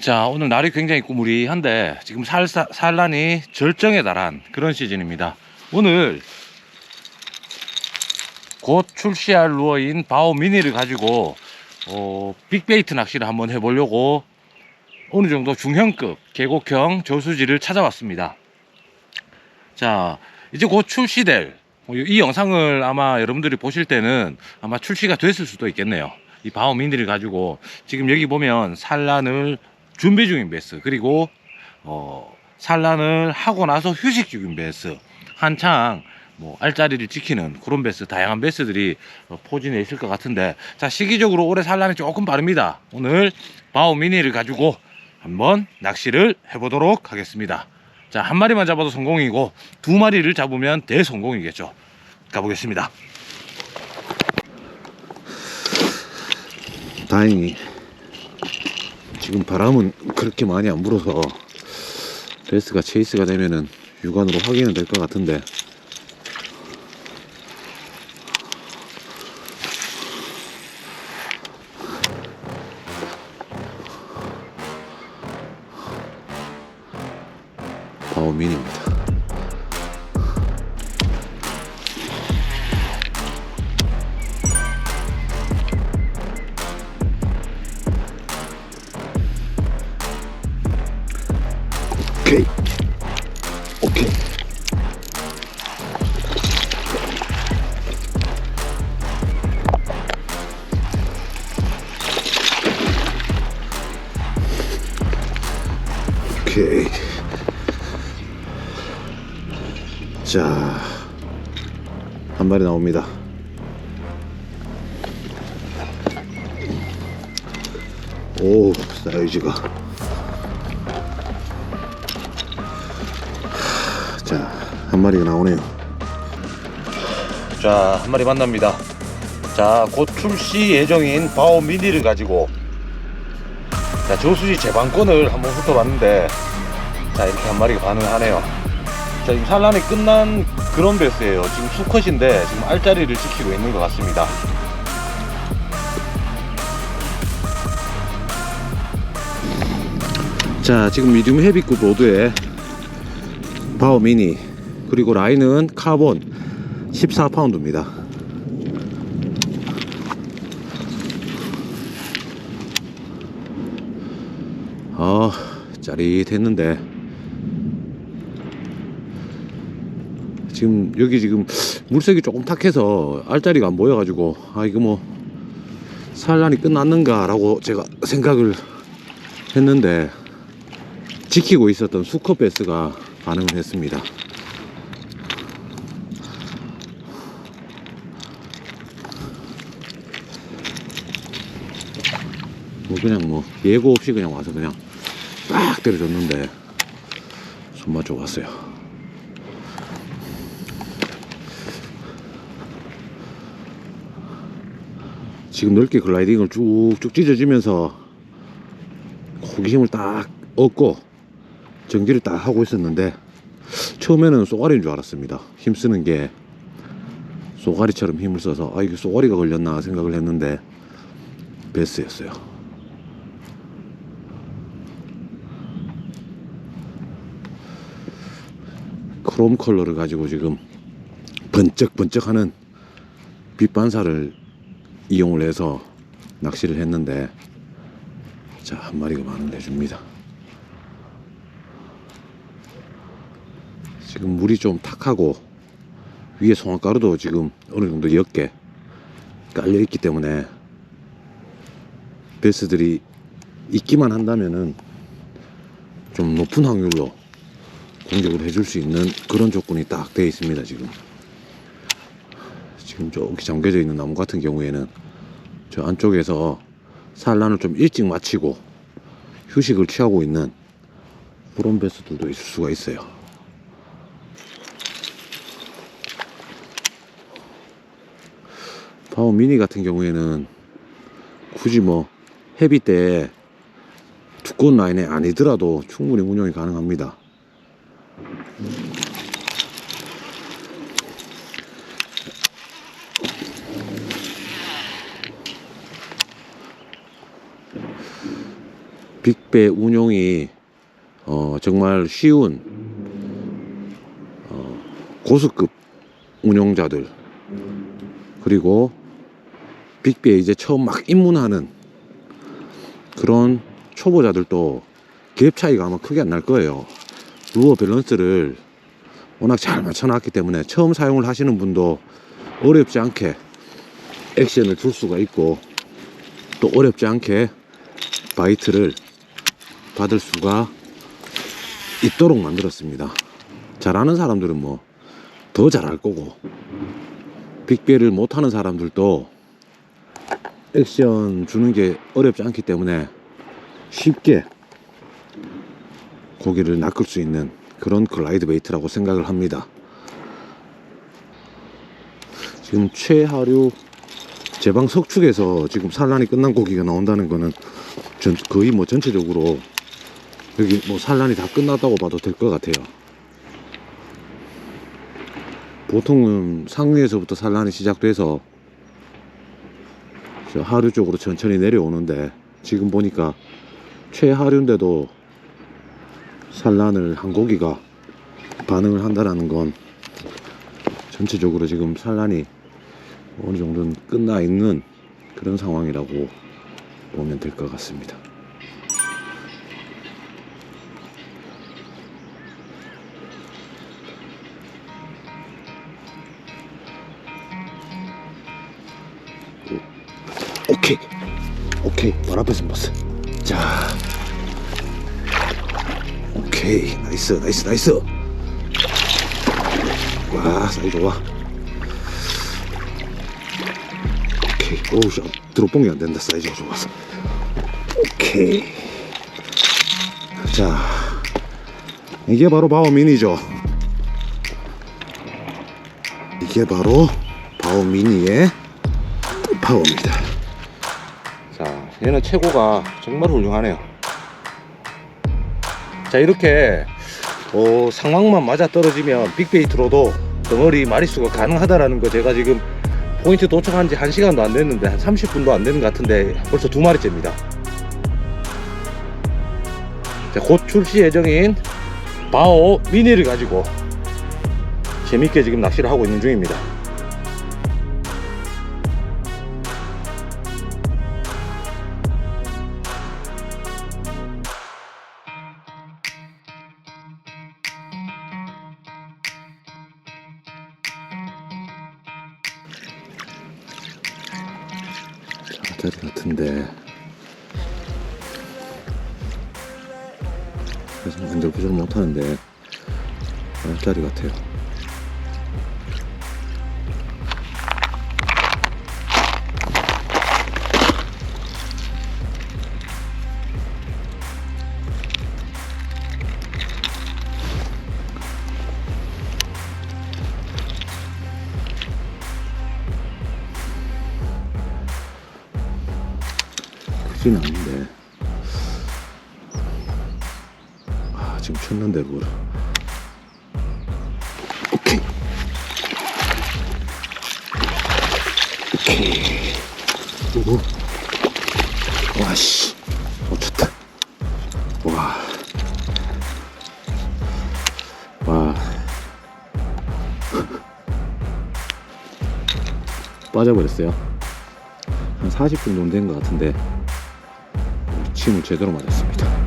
자, 오늘 날이 굉장히 꾸무리한데 지금 살, 산란이 절정에 달한 그런 시즌입니다. 오늘 곧 출시할 루어인 바오 미니를 가지고 어, 빅베이트 낚시를 한번 해보려고 어느 정도 중형급 계곡형 저수지를 찾아왔습니다. 자, 이제 곧 출시될 어, 이 영상을 아마 여러분들이 보실 때는 아마 출시가 됐을 수도 있겠네요. 이 바오 미니를 가지고 지금 여기 보면 산란을 준비 중인 베스. 그리고 어, 산란을 하고 나서 휴식 중인 베스. 한창 뭐 알짜리를 지키는 그런 베스 다양한 베스들이 어, 포진해 있을 것 같은데. 자 시기적으로 올해 산란이 조금 빠릅니다. 오늘 바오 미니를 가지고 한번 낚시를 해보도록 하겠습니다. 자 한 마리만 잡아도 성공이고 두 마리를 잡으면 대성공이겠죠. 가보겠습니다. 다행히 지금 바람은 그렇게 많이 안 불어서 베스가 체이스가 되면은 육안으로 확인은 될 것 같은데 바오민입니다. 오케이 자한 마리 나옵니다 오 사이즈가 자, 한 마리가 나오네요. 자, 한 마리 만납니다. 자, 곧 출시 예정인 바오 미니를 가지고 자, 저수지 제방권을 한번 훑어봤는데 자, 이렇게 한 마리가 반응하네요. 자, 지금 산란이 끝난 그런 베스예요. 지금 수컷인데 지금 알짜리를 지키고 있는 것 같습니다. 자, 지금 미디움 헤비급 로드에 바오 미니 그리고 라인은 카본 14파운드입니다. 아, 짜릿했는데 지금 여기 지금 물색이 조금 탁해서 알짜리가 안 보여가지고 아 이거 뭐 산란이 끝났는가 라고 제가 생각을 했는데 지키고 있었던 수컷 베스가 반응을 했습니다. 뭐 그냥 뭐 예고 없이 그냥 와서 그냥 딱 때려줬는데 손맛 좋았어요. 지금 넓게 글라이딩을 쭉쭉 찢어지면서 호기심을 딱 얻고 정지를 딱 하고 있었는데 처음에는 쏘가리인 줄 알았습니다. 힘쓰는 게 쏘가리처럼 힘을 써서 아 이게 쏘가리가 걸렸나 생각을 했는데 베스였어요. 크롬 컬러를 가지고 지금 번쩍번쩍하는 빛 반사를 이용을 해서 낚시를 했는데 자 한 마리가 반응을 해줍니다. 지금 물이 좀 탁하고 위에 송화가루도 지금 어느 정도 옅게 깔려 있기 때문에 베스들이 있기만 한다면은 좀 높은 확률로 공격을 해줄 수 있는 그런 조건이 딱 되어 있습니다 지금 지금 저기 잠겨져 있는 나무 같은 경우에는 저 안쪽에서 산란을 좀 일찍 마치고 휴식을 취하고 있는 그런 베스들도 있을 수가 있어요. 파워 미니 같은 경우에는 굳이 뭐 헤비 때 두꺼운 라인에 아니더라도 충분히 운영이 가능합니다. 빅배 운용이 어, 정말 쉬운 어, 고수급 운용자들 그리고 빅배에 이제 처음 막 입문하는 그런 초보자들도 갭 차이가 아마 크게 안 날 거예요. 루어 밸런스를 워낙 잘 맞춰놨기 때문에 처음 사용을 하시는 분도 어렵지 않게 액션을 줄 수가 있고 또 어렵지 않게 바이트를 받을 수가 있도록 만들었습니다. 잘하는 사람들은 뭐 더 잘할 거고 빅배를 못하는 사람들도 액션 주는 게 어렵지 않기 때문에 쉽게 고기를 낚을 수 있는 그런 글라이드 베이트라고 생각을 합니다. 지금 최하류 제방 석축에서 지금 산란이 끝난 고기가 나온다는 거는 전 거의 뭐 전체적으로 여기 뭐 산란이 다 끝났다고 봐도 될 것 같아요. 보통은 상류에서부터 산란이 시작돼서 저 하류 쪽으로 천천히 내려오는데 지금 보니까 최하류인데도 산란을 한 고기가 반응을 한다라는 건 전체적으로 지금 산란이 어느 정도는 끝나 있는 그런 상황이라고 보면 될 것 같습니다. 오, 오케이. 오케이. 말 앞에서 봤어. 자 오케이. 나이스 나이스 나이스. 와 사이 좋아. 오케이. 오우 씨 드롭봉이 안 된다. 사이즈가 좋아서. 오케이. 자 이게 바로 바오 미니죠. 이게 바로 바오 미니의 파워입니다. 자 얘는 최고가 정말 훌륭하네요 자 이렇게 어, 상황만 맞아 떨어지면 빅베이트로도 덩어리 마리수가 가능하다라는 거 제가 지금 포인트 도착한 지 1시간도 안 됐는데 한 30분도 안 되는 것 같은데 벌써 두 마리째입니다. 자, 곧 출시 예정인 바오 미니를 가지고 재밌게 지금 낚시를 하고 있는 중입니다 자리 같은데. 그래서 구절 못하는데 자리 같아요 크진 않은데. 아 지금 쳤는데 뭘 오케이. 오케이. 오. 와씨. 못 쳤다. 와. 와. 빠져버렸어요. 한 40분 정도 된 것 같은데 침을 제대로 맞았습니다.